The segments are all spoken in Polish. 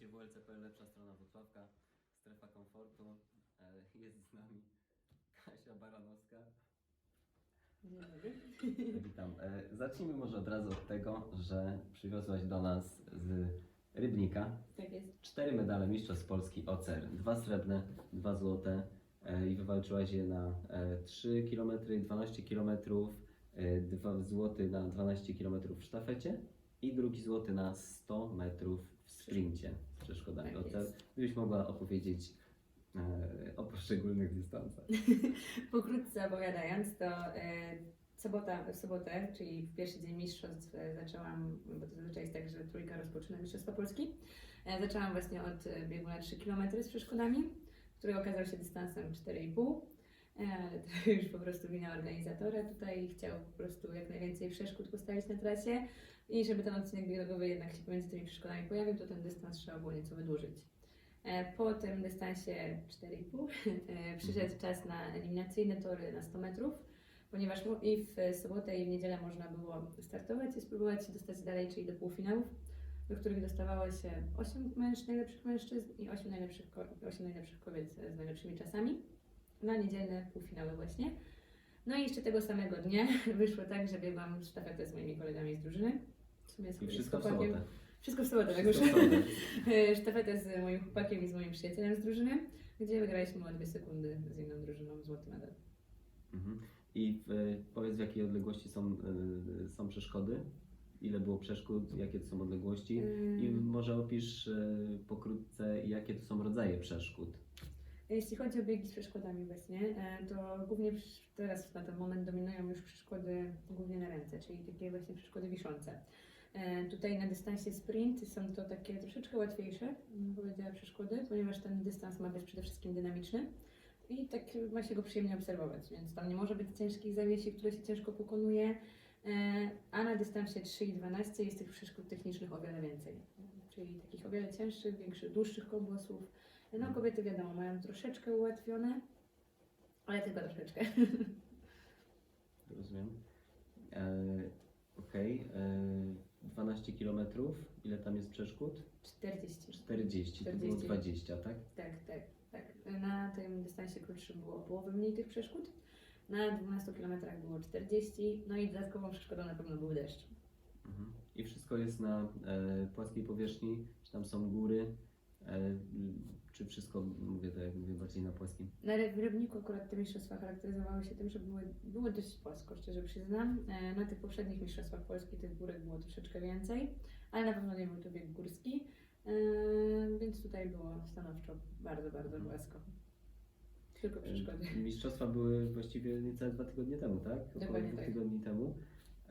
Witajcie w WLCPL, lepsza strona Wrocławka, strefa komfortu. E, Jest z nami Kasia Baranowska. Dzień dobry. Witam. E, Zacznijmy może od razu od tego, że przywiozłaś do nas z Rybnika Tak jest. cztery medale Mistrzostw Polski OCR. Dwa srebrne, dwa złote e, i wywalczyłaś je na e, 3 km, 12 km, dwa złoty na 12 km w sztafecie i drugi złoty na 100 metrów w sprincie przeszkodami Tak OCR. jest. Gdybyś mogła opowiedzieć e, o poszczególnych dystansach. Pokrótce opowiadając, to e, sobota, w sobotę, czyli w pierwszy dzień mistrzostw e, zaczęłam, bo to zazwyczaj jest tak, że trójka rozpoczyna Mistrzostwa Polski. E, zaczęłam właśnie od e, biegu na 3 km z przeszkodami, który okazał się dystansem 4,5. E, Ale to już po prostu wina organizatora tutaj chciał po prostu jak najwięcej przeszkód postawić na trasie i żeby ten odcinek biegowy jednak się pomiędzy tymi przeszkodami pojawił, to ten dystans trzeba było nieco wydłużyć. E, Po tym dystansie 4,5 e, przyszedł czas na eliminacyjne tory na 100 metrów, ponieważ i w sobotę i w niedzielę można było startować i spróbować się dostać dalej, czyli do półfinałów, do których dostawało się 8 męż, najlepszych mężczyzn i 8 najlepszych, ko- 8 najlepszych kobiet z najlepszymi czasami na niedzielne półfinały właśnie. No i jeszcze tego samego dnia wyszło tak, że biegłam sztafetę z moimi kolegami z drużyny. Sumie I wszystko w sobotę. Wszystko w sobotę, tak już. E, sztafetę z moim chłopakiem i z moim przyjacielem z drużyny, gdzie wygraliśmy o dwie sekundy z inną drużyną złoty medal. Mhm. I w, powiedz w jakiej odległości są, e, są przeszkody? Ile było przeszkód, jakie to są odległości? I może opisz e, pokrótce, jakie to są rodzaje przeszkód. Jeśli chodzi o biegi z przeszkodami obecnie, e, to głównie teraz na ten moment dominują już przeszkody głównie na ręce, czyli takie właśnie przeszkody wiszące. E, Tutaj na dystansie sprint są to takie troszeczkę łatwiejsze, powiedziała, przeszkody, ponieważ ten dystans ma być przede wszystkim dynamiczny i tak ma się go przyjemnie obserwować, więc tam nie może być ciężkich zawiesi, które się ciężko pokonuje, e, a na dystansie 3 i 12 jest tych przeszkód technicznych o wiele więcej, czyli takich o wiele cięższych, większych, dłuższych kogłosów. No kobiety wiadomo, mają troszeczkę ułatwione, ale tylko troszeczkę. Rozumiem. E, Okej. e, 12 km. Ile tam jest przeszkód? 40. 40. To było 40. 20, tak? Tak, tak, tak. Na tym dystansie krótszym było połowę mniej tych przeszkód. Na 12 km było 40, no i dodatkową przeszkodą na pewno był deszcz. Mhm. I wszystko jest na e, płaskiej powierzchni? Czy tam są góry? E, czy wszystko, mówię tak jak mówię, bardziej na płaskim? Na w Rybniku akurat te mistrzostwa charakteryzowały się tym, że były, były dość płasko, szczerze przyznam. E, Na tych poprzednich mistrzostwach Polski tych górek było troszeczkę więcej, ale na pewno nie był to bieg górski, e, więc tutaj było stanowczo bardzo, bardzo Mhm. płasko. Tylko przeszkody. E, Mistrzostwa były właściwie niecałe dwa tygodnie temu, tak? Około Dokładnie dwóch tak. tygodni temu.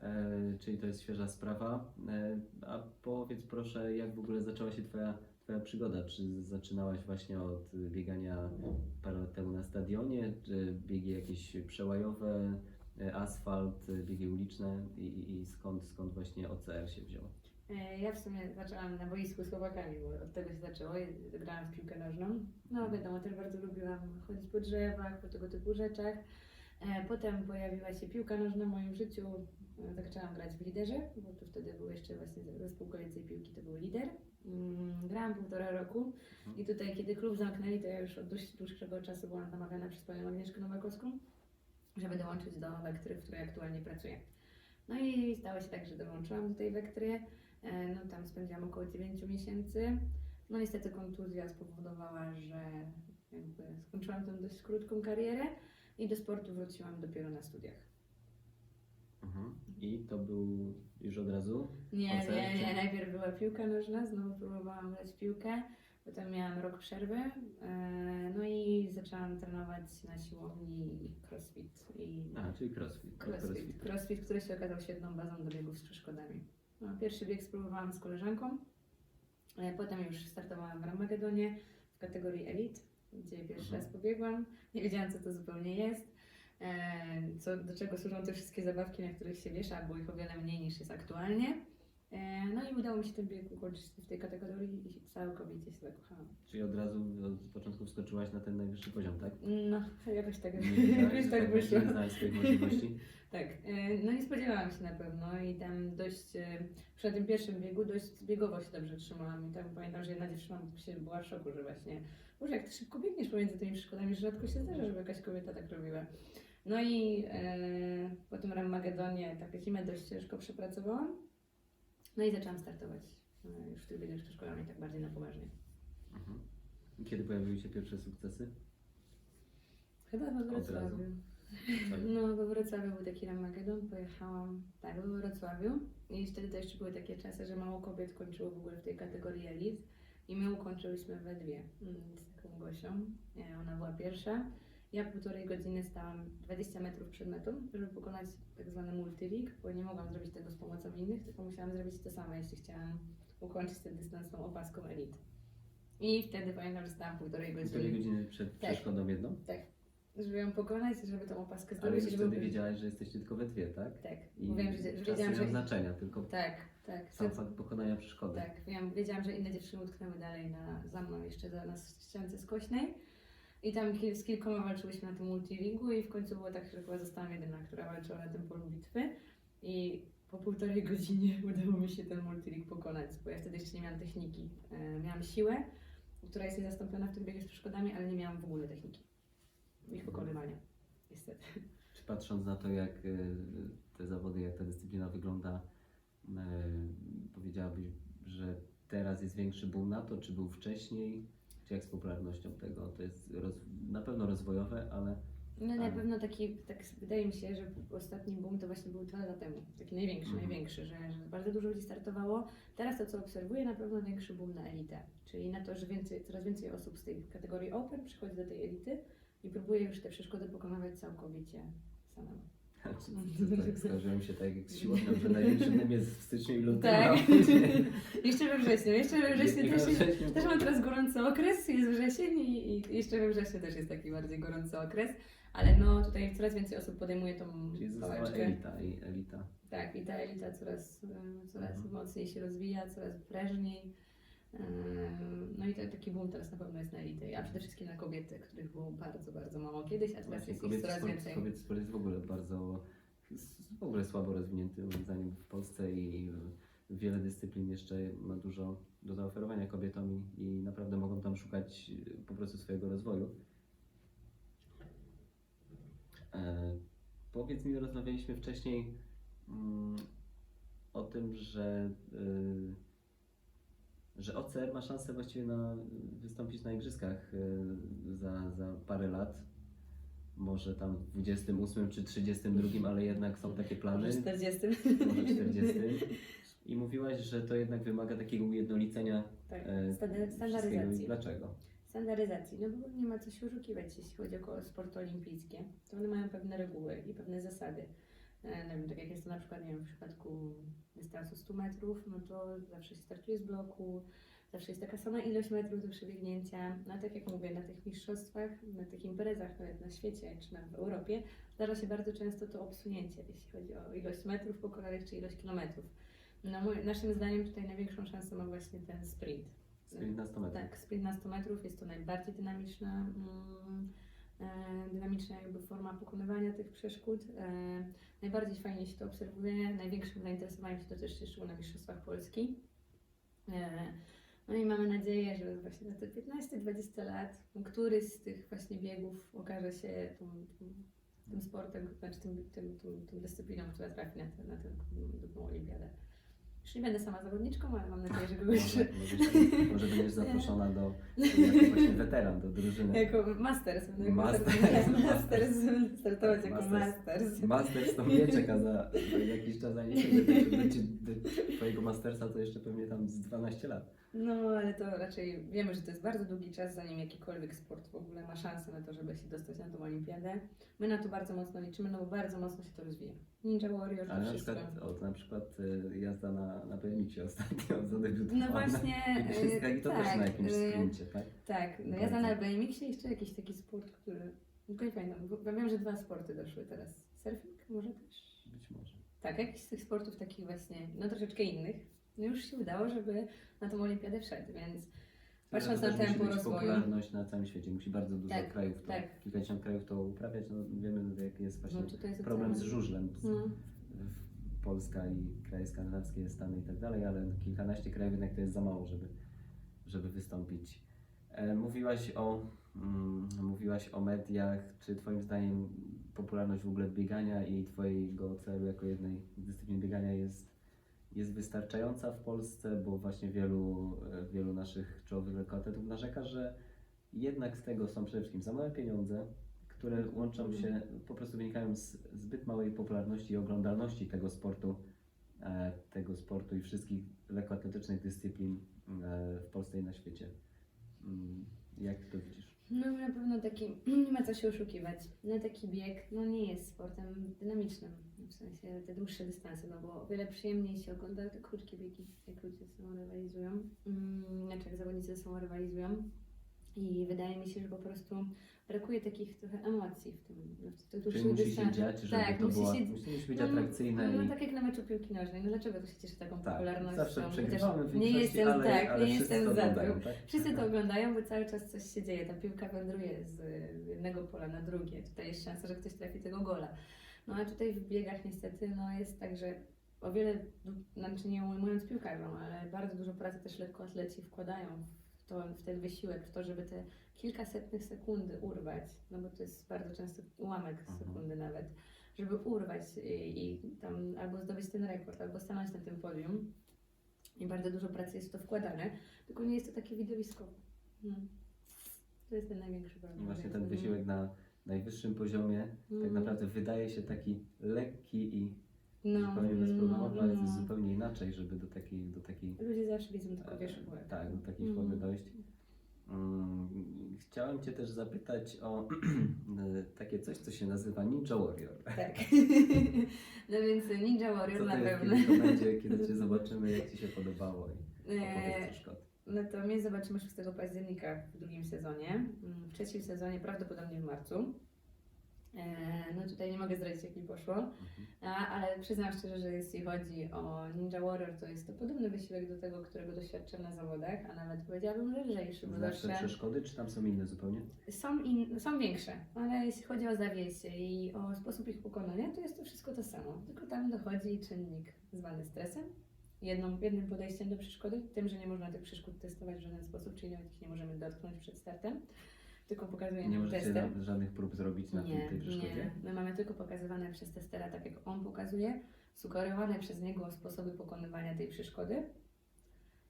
E, czyli to jest świeża sprawa. E, a powiedz proszę, jak w ogóle zaczęła się Twoja, twoja przygoda? Czy zaczynałaś właśnie od biegania parę lat temu na stadionie, czy biegi jakieś przełajowe, e, asfalt, e, biegi uliczne i, i- skąd, skąd właśnie OCR się wziął? E, Ja w sumie zaczęłam na boisku z chłopakami, bo od tego się zaczęło. Grałam w piłkę nożną. No wiadomo, też bardzo lubiłam chodzić po drzewach, po tego typu rzeczach. Potem pojawiła się piłka nożna w moim życiu. E, Zaczęłam grać w liderze, bo to wtedy był jeszcze właśnie zespół kobiecej piłki, to był lider. Mm, Grałam półtora roku i tutaj, kiedy klub zamknęli, to ja już od dość dłuższego czasu byłam namawiana przez panią Agnieszkę Nowakowską, żeby dołączyć do Wektry, w której aktualnie pracuję. No i stało się tak, że dołączyłam do tej Wektry. E, No tam spędziłam około 9 miesięcy. No niestety kontuzja spowodowała, że skończyłam tę dość krótką karierę i do sportu wróciłam dopiero na studiach. Mhm. I to był już od razu? Nie, nie, nie. Najpierw była piłka nożna, znowu próbowałam grać w piłkę. Potem miałam rok przerwy. e, No i zaczęłam trenować na siłowni crossfit. I A, czyli crossfit. crossfit, crossfit, który się okazał świetną bazą do biegów z przeszkodami. No, pierwszy bieg spróbowałam z koleżanką. e, Potem już startowałam w Ramagedonie w kategorii Elite, gdzie pierwszy Mhm. raz pobiegłam. Nie wiedziałam, co to zupełnie jest. E, Co, do czego służą te wszystkie zabawki, na których się wiesza, było ich o wiele mniej niż jest aktualnie. E, No i udało mi się ten bieg ukończyć w tej kategorii i całkowicie się zakochałam. Czyli od razu od początku wskoczyłaś na ten najwyższy poziom, tak? No, jakoś tak, jakoś że tak wyszło. Nie znałeś swoich możliwości. Tak, e, no nie spodziewałam się na pewno i tam dość, przy tym pierwszym biegu dość biegowo się dobrze trzymałam i tam pamiętam, że jedna dziewczyna się była w szoku, że właśnie, Boże, jak ty szybko biegniesz pomiędzy tymi przeszkodami, że rzadko się zdarza, żeby jakaś kobieta tak robiła. No i e, po tym Ramagedonie tak zimę dość ciężko przepracowałam, no i zaczęłam startować e, już w tych biegach z przeszkodami tak bardziej na poważnie. Mhm. Kiedy pojawiły się pierwsze sukcesy? Chyba we Od razu. Wrocławiu. No, we Wrocławiu był taki Ramagedon, pojechałam, tak, we Wrocławiu i wtedy to jeszcze były takie czasy, że mało kobiet kończyło w ogóle w tej kategorii elit i my ukończyłyśmy we dwie mm, z taką Gosią, E, ona była pierwsza. Ja półtorej godziny stałam 20 metrów przed metą, żeby pokonać tak zwany multilig, bo nie mogłam zrobić tego z pomocą innych, tylko musiałam zrobić to samo, jeśli chciałam ukończyć ten dystans tą opaską elit. I wtedy pamiętam, że stałam półtorej godziny, Półtorej godziny przed Tak. przeszkodą jedną? żeby ją pokonać, żeby tą opaskę Ale zdobyć. już żeby wtedy wiedziałaś, że jesteście tylko we dwie, tak? Tak, I wiem, że, że wiedziałam, nie ma że... znaczenia, tylko Tak, tak. sam fakt pokonania przeszkody. Tak, wiem, wiedziałam, że inne dziewczyny utknęły dalej na, za mną jeszcze za, na ściance skośnej. I tam z kilkoma walczyłyśmy na tym multilingu i w końcu było tak, że chyba zostałam jedyna, która walczyła na tym polu bitwy. I po półtorej godzinie udało mi się ten multiling pokonać, bo ja wtedy jeszcze nie miałam techniki. E, miałam siłę, która jest niezastąpiona w tych biegach z przeszkodami, ale nie miałam w ogóle techniki ich pokonywania. Niestety. Czy patrząc na to, jak y, te zawody, jak ta dyscyplina wygląda, y, powiedziałabyś, że teraz jest większy boom na to, czy był wcześniej? Czy jak z popularnością tego? To jest roz, na pewno rozwojowe, ale No na pewno taki, tak wydaje mi się, że ostatni boom to właśnie był dwa lata temu. Taki największy, Mhm. największy, że, że bardzo dużo ludzi startowało. Teraz to, co obserwuję, na pewno większy boom na elitę. Czyli na to, że więcej, coraz więcej osób z tej kategorii Open przychodzi do tej elity i próbuje już te przeszkody pokonywać całkowicie samemu. Tak, skojarzyłem się tak jak z siłownią, że największy boom jest w styczniu i lutym. Tak. jeszcze we wrześniu, jeszcze we wrześniu też, jest, wrześniu też mam teraz gorący okres, jest wrzesień i, i jeszcze we wrześniu też jest taki bardziej gorący okres. Ale no tutaj coraz więcej osób podejmuje tą Czyli została pałeczkę. elita i elita. Tak, i ta elita coraz, em, coraz Mhm. mocniej się rozwija, coraz prężniej. Em, No i to, taki boom teraz na pewno jest na elitę, a przede wszystkim na kobiety, których było bardzo, bardzo mało kiedyś, a teraz jest ich coraz więcej. kobiety sport jest w ogóle bardzo, w ogóle słabo rozwinięty moim zdaniem w Polsce i wiele dyscyplin jeszcze ma dużo do zaoferowania kobietom i, i naprawdę mogą tam szukać e, po prostu swojego rozwoju. E, powiedz mi, rozmawialiśmy wcześniej mm, o tym, że, y, że OCR ma szansę właściwie na, wystąpić na igrzyskach y, za, za parę lat. Może tam w 28 czy 32, ale jednak są takie plany, Może 40. może 40. I mówiłaś, że to jednak wymaga takiego ujednolicenia Tak, e, standaryzacji. Dlaczego? Standaryzacji, no bo nie ma co się oszukiwać, jeśli chodzi o sporty olimpijskie. To one mają pewne reguły i pewne zasady. E, nie wiem, tak jak jest to na przykład nie wiem, w przypadku dystansu 100 metrów, no to zawsze się startuje z bloku, zawsze jest taka sama ilość metrów do przebiegnięcia. No a tak jak mówię, na tych mistrzostwach, na tych imprezach, nawet na świecie czy nawet w Europie, zdarza się bardzo często to obsunięcie, jeśli chodzi o ilość metrów pokonanych czy ilość kilometrów. No, mój, naszym zdaniem tutaj największą szansę ma właśnie ten sprint. Sprint na 100 metrów. Tak, sprint na 100 metrów jest to najbardziej dynamiczna, mm, dynamiczna jakby forma pokonywania tych przeszkód. E, najbardziej fajnie się to obserwuje, największym zainteresowaniem się to też cieszyło na Mistrzostwach Polski. E, no i mamy nadzieję, że właśnie za te 15-20 lat któryś z tych właśnie biegów okaże się tą, tym sportem, znaczy tym, tym, tym, dyscypliną, która trafi na tę na tę drugą olimpiadę. Już nie będę sama zawodniczką, ale mam nadzieję, że kogoś Może, może, może będziesz zaproszona do, jako właśnie weteran do drużyny. Jako masters. jako Masters. masters, startować jako Masters. masters. To mnie czeka za, za jakiś czas, a nie do twojego mastersa to jeszcze pewnie tam z 12 lat. No, ale to raczej wiemy, że to jest bardzo długi czas, zanim jakikolwiek sport w ogóle ma szansę na to, żeby się dostać na tą olimpiadę. My na to bardzo mocno liczymy, no bo bardzo mocno się to rozwija. Ninja Warrior, Ale na wszystko. przykład, o, na przykład y, jazda na, na BMX ostatnio zadebiutowała. No właśnie, na igrzyskach i to też tak, na jakimś y, sprincie, tak? Tak, no ja Bardzo. za na BMX-ie jeszcze jakiś taki sport, który... Tylko nie pamiętam, bo wiem, że dwa sporty doszły teraz. Surfing może też? Tak, jakiś z tych sportów takich właśnie, no troszeczkę innych, no już się udało, żeby na tą olimpiadę wszedł, więc Patrząc na też musi tempo być rozwoju. popularność na całym świecie. Musi bardzo dużo Tak, krajów, to, tak. kilkadziesiąt krajów to uprawiać. No, wiemy, jak jest właśnie No, tutaj jest problem z ocean. żużlem. Z, No. w- Polska i kraje skandynawskie, Stany i tak dalej, ale kilkanaście krajów jednak to jest za mało, żeby, żeby wystąpić. E, mówiłaś o, mm, mówiłaś o mediach. Czy Twoim zdaniem popularność w ogóle biegania i Twojego celu jako jednej z dyscyplin biegania jest, jest wystarczająca w Polsce? Bo właśnie wielu, e, wielu naszych czołowych lekkoatletów narzeka, że jednak z tego są przede wszystkim za małe pieniądze, które łączą się, po prostu wynikają z zbyt małej popularności i oglądalności tego sportu, e, tego sportu i wszystkich lekkoatletycznych dyscyplin e, w Polsce i na świecie. Mm, Jak to widzisz? No na pewno taki, nie ma co się oszukiwać. No taki bieg, no nie jest sportem dynamicznym. W sensie te dłuższe dystanse, no bo o wiele przyjemniej się ogląda te krótkie biegi, jak ludzie ze sobą rywalizują. Mm, Znaczy jak zawodnicy ze sobą rywalizują. I wydaje mi się, że po prostu brakuje takich trochę emocji w tym, w tych Czyli dłuższych musi się dziać, żeby tak, to musi się musi, być no, atrakcyjne No, i no tak jak na meczu piłki nożnej. No dlaczego to się cieszy taką tak, popularnością? zawsze Chociaż przegrywamy w nie jestem, ale, tak, ale nie jestem to za oglądają, tak? Wszyscy to oglądają, bo cały czas coś się dzieje. Ta piłka wędruje z jednego pola na drugie. Tutaj jest szansa, że ktoś trafi tego gola. No a tutaj w biegach niestety no, jest tak, że o wiele, znaczy nie ujmując piłkarzom, ale bardzo dużo pracy też lekkoatleci wkładają w, to, w ten wysiłek, w to, żeby te kilkasetnych sekundy urwać, no bo to jest bardzo często ułamek Mhm. sekundy nawet, żeby urwać i, i tam albo zdobyć ten rekord, albo stanąć na tym podium. I bardzo dużo pracy jest w to wkładane, tylko nie jest to takie widowiskowe. No. To jest ten największy problem. I właśnie ten wysiłek na najwyższym poziomie tak mm, naprawdę wydaje się taki lekki i no, zupełnie no, bezproblemowy, ale to jest no. zupełnie inaczej, żeby do takiej, do takiej Ludzie zawsze widzą tylko wierzchołek. tak, do takiej Mm. formy dojść. Mm, Chciałem Cię też zapytać o takie coś, co się nazywa Ninja Warrior. Tak. no więc Ninja Warrior Co to na jest, pewno. kiedy to będzie, kiedy Cię zobaczymy, jak Ci się podobało i opowiedz troszkę o tym. No to mnie zobaczymy 6 października w drugim sezonie. Mm, W trzecim sezonie prawdopodobnie w marcu. E, No tutaj nie mogę zdradzić jak mi poszło, Mhm. ale przyznam szczerze, że jeśli chodzi o Ninja Warrior, to jest to podobny wysiłek do tego, którego doświadczam na zawodach, a nawet powiedziałabym, że lżejszy, bo zawsze przeszkody, czy tam są inne zupełnie? są, in, są większe, ale jeśli chodzi o zawiecie i o sposób ich pokonania, to jest to wszystko to samo. Tylko tam dochodzi czynnik zwany stresem, jedną, jednym podejściem do przeszkody, tym, że nie można tych przeszkód testować w żaden sposób, czyli nawet ich nie możemy dotknąć przed startem, tylko pokazujemy Nie możecie tester. na- żadnych prób zrobić na tym, Nie, tej przeszkodzie? nie. My mamy tylko pokazywane przez testera, tak jak on pokazuje, sugerowane przez niego sposoby pokonywania tej przeszkody.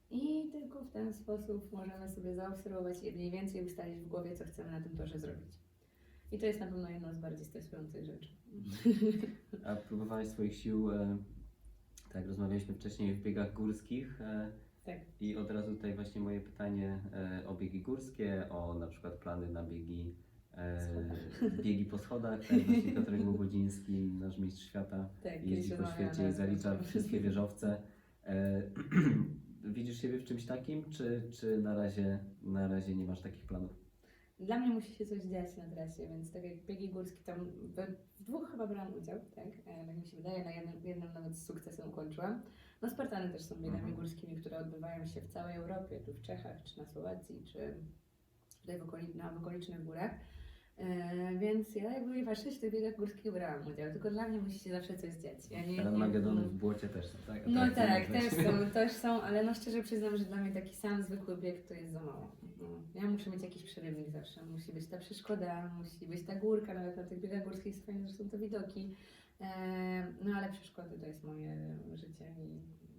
I tylko w ten sposób możemy sobie zaobserwować i mniej więcej ustalić w głowie, co chcemy na tym torze zrobić. I to jest na pewno jedna z bardziej stresujących rzeczy. A próbowałeś swoich sił, e, tak jak rozmawialiśmy wcześniej, w biegach górskich. E, Tak. I od razu tutaj właśnie moje pytanie e, o biegi górskie, o na przykład plany na biegi, e, biegi po schodach. Tak, właśnie Piotrek Łobodziński, nasz mistrz świata, Tak, jeździ po świecie i zalicza wszystkie wieżowce. E, widzisz siebie w czymś takim, czy, czy na, razie, na razie nie masz takich planów? Dla mnie musi się coś dziać na trasie, więc tak jak biegi górskie, tam w dwóch chyba brałam udział, tak? E, Tak mi się wydaje, na jednym, jednym nawet z sukcesem ukończyłam. No Spartany też są biegami Mhm. górskimi, które odbywają się w całej Europie, tu w Czechach, czy na Słowacji, czy tutaj w, okoli, na, w okolicznych górach. E, więc ja jakby nie patrzeć, w tych biegach górskich brałam udział, tylko dla mnie musi się zawsze coś dziać. Ja nie, Armagedony w błocie też są, tak? no tak, też są, też są, ale no szczerze przyznam, że dla mnie taki sam zwykły bieg to jest za mało. No, ja muszę mieć jakiś przerywnik zawsze. Musi być ta przeszkoda, musi być ta górka, nawet na tych biegach górskich jest że są te widoki. No ale przeszkody to jest moje życie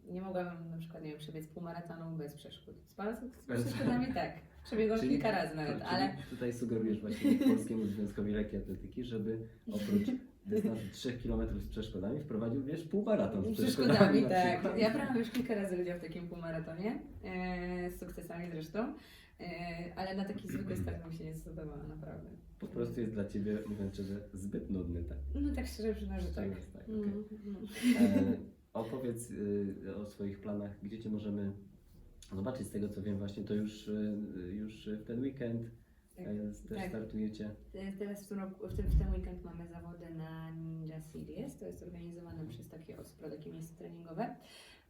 i nie mogłabym na przykład, nie wiem, przebiec półmaratonu bez przeszkód. Z, przeszkodami tak. Przebiegłam Czyli- kilka razy nawet, Czyli ale tutaj sugerujesz właśnie Polskiemu Związkowi Lekkiej Atletyki, żeby oprócz dystansu 3 km z przeszkodami wprowadził, wiesz, półmaraton z przeszkodami. przeszkodami, tak. Ja brałam już kilka razy udział w takim półmaratonie, e, z sukcesami zresztą, ale na taki zwykły start bym się nie zdecydowała, naprawdę. Po prostu jest dla Ciebie, mówiąc szczerze, zbyt nudny, tak? No tak szczerze przyznam, że Tak jest, tak, okej. Mm, mm. E, opowiedz y, o swoich planach, gdzie Cię możemy zobaczyć z tego co wiem właśnie, to już, y, już w ten weekend Tak, e, też tak. startujecie. Te- Teraz w tym, roku, w, tym, w ten weekend mamy zawody na Ninja Series. To jest organizowane przez takie OSPRO, takie miejsce treningowe.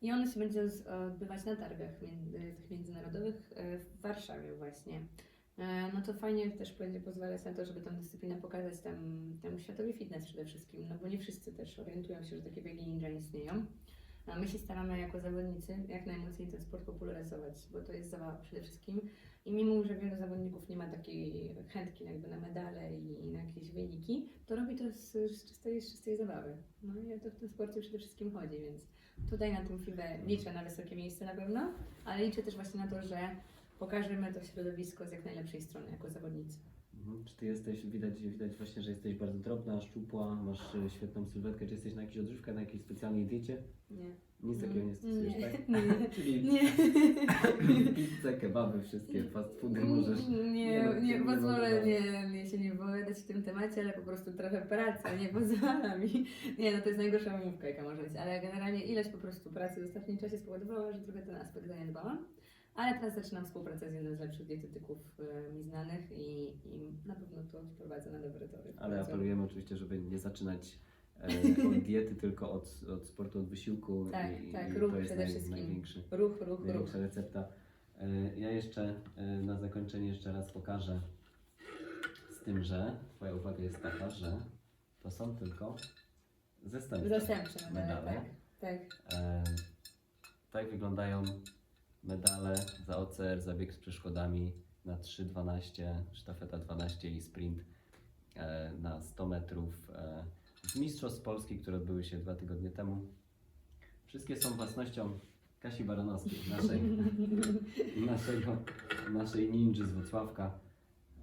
I ono się będzie odbywać na targach tych międzynarodowych. e, w Warszawie właśnie. E, No to fajnie też będzie pozwalać na to, żeby tą dyscyplinę pokazać tam, temu światowi fitness przede wszystkim, no bo nie wszyscy też orientują się, że takie biegi ninja istnieją. A my się staramy jako zawodnicy jak najmocniej ten sport popularyzować, bo to jest zabawa przede wszystkim. I mimo, że wielu zawodników nie ma takiej chętki jakby na medale i na jakieś wyniki, to robi to z, z, czystej, z czystej zabawy. No i o to w tym sporcie przede wszystkim chodzi, więc tutaj na tym FIBE liczę na wysokie miejsce na pewno, ale liczę też właśnie na to, że pokażemy to środowisko z jak najlepszej strony jako zawodnicy. Mhm. Czy ty jesteś, widać, widać właśnie, że jesteś bardzo drobna, szczupła, masz e, świetną sylwetkę, czy jesteś na jakiejś odżywkach, na jakiejś specjalnej diecie? Nie. Nic takiego nie stosujesz, nie. tak? Nie. Czyli Nie. pizzę, kebaby, wszystkie fast foody możesz. Nie, nie nie, nie pozwolę, nie, nie się nie wypowiadać w tym temacie, ale po prostu trochę praca nie pozwala mi. Nie, no to jest najgorsza wymówka, jaka może być, ale generalnie ilość po prostu pracy w ostatnim czasie spowodowała, że trochę ten aspekt zaniedbałam. Ale teraz zaczynam współpracę z jednym z lepszych dietetyków e, mi znanych i, i na pewno to wprowadzę na dobre tory. Ale apelujemy oczywiście, żeby nie zaczynać od diety, tylko od, od sportu, od wysiłku. Tak, i, tak, i ruch to jest przede naj, wszystkim. największy, Ruch, ruch, ruch. największa recepta. E, ja jeszcze e, na zakończenie jeszcze raz pokażę z tym, że Twoja uwaga jest taka, że to są tylko zastępcze, Zastępcze medale, medale. tak. tak. E, tak wyglądają medale za OCR, za bieg z przeszkodami na 3.12, sztafeta 12 i sprint e, na 100 metrów e, Mistrzostw Polski, które odbyły się dwa tygodnie temu. Wszystkie są własnością Kasi Baranowskiej, naszej, naszego, naszej ninży z Wrocławka.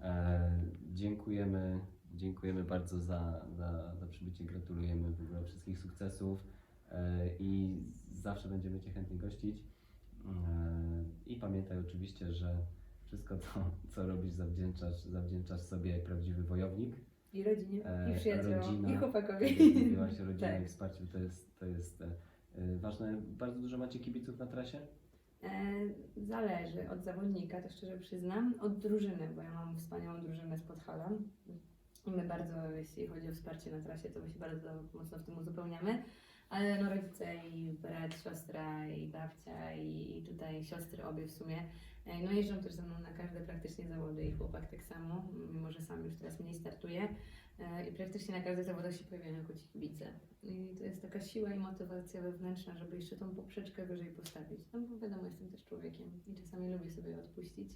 E, dziękujemy, dziękujemy bardzo za, za, za przybycie, gratulujemy w ogóle wszystkich sukcesów e, i zawsze będziemy Cię chętnie gościć. E, I pamiętaj oczywiście, że wszystko to, co robisz, zawdzięczasz, zawdzięczasz sobie jak prawdziwy wojownik. I rodzinie, i przyjaciołom, rodzina, i Tak chłopakowi. jak mówiłaś, rodzina Tak. i wsparciu to jest, to jest e, e, ważne. Bardzo dużo macie kibiców na trasie? E, Zależy od zawodnika, to szczerze przyznam, od drużyny, bo ja mam wspaniałą drużynę z Podhala i my bardzo, jeśli chodzi o wsparcie na trasie, to my się bardzo mocno w tym uzupełniamy, ale no rodzice i brat, siostra i babcia i tutaj siostry obie w sumie, e, no jeżdżą też ze mną na każde praktycznie zawody i chłopak tak samo, mimo że sam już teraz mniej startuje e, i praktycznie na każdych zawodach się pojawiają jako ci kibice. I to jest taka siła i motywacja wewnętrzna, żeby jeszcze tą poprzeczkę wyżej postawić. No bo wiadomo, jestem też człowiekiem i czasami lubię sobie odpuścić.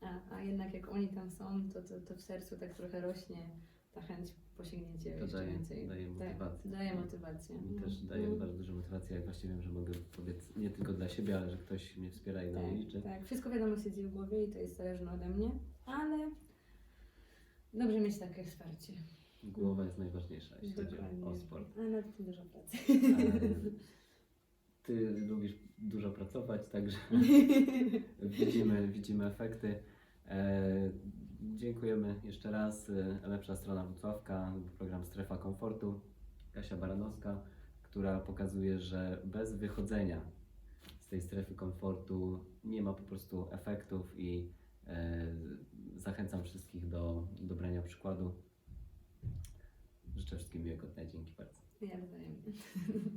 A, a jednak jak oni tam są, to, to, to w sercu tak trochę rośnie ta chęć posięgnięcia To jeszcze daje, więcej. daje Tak, motywację. daje motywację. Mi No. też daje No. bardzo dużo motywacji, jak właśnie wiem, że mogę powiedz nie tylko dla siebie, ale że ktoś mnie wspiera i na mnie liczy. Tak, tak. Wszystko wiadomo siedzi w głowie i to jest zależne ode mnie, ale dobrze mieć takie wsparcie. Głowa jest najważniejsza, jeśli chodzi o, Dokładnie. sport. Ale nad tym dużo pracy. Ty lubisz dużo pracować, także widzimy, widzimy efekty. E, dziękujemy jeszcze raz. E, Lepsza strona Wrocławka, program Strefa Komfortu. Kasia Baranowska, która pokazuje, że bez wychodzenia z tej strefy komfortu nie ma po prostu efektów i e, zachęcam wszystkich do dobrania przykładu. Życzę wszystkim miłego dnia. Dzięki bardzo. Ja.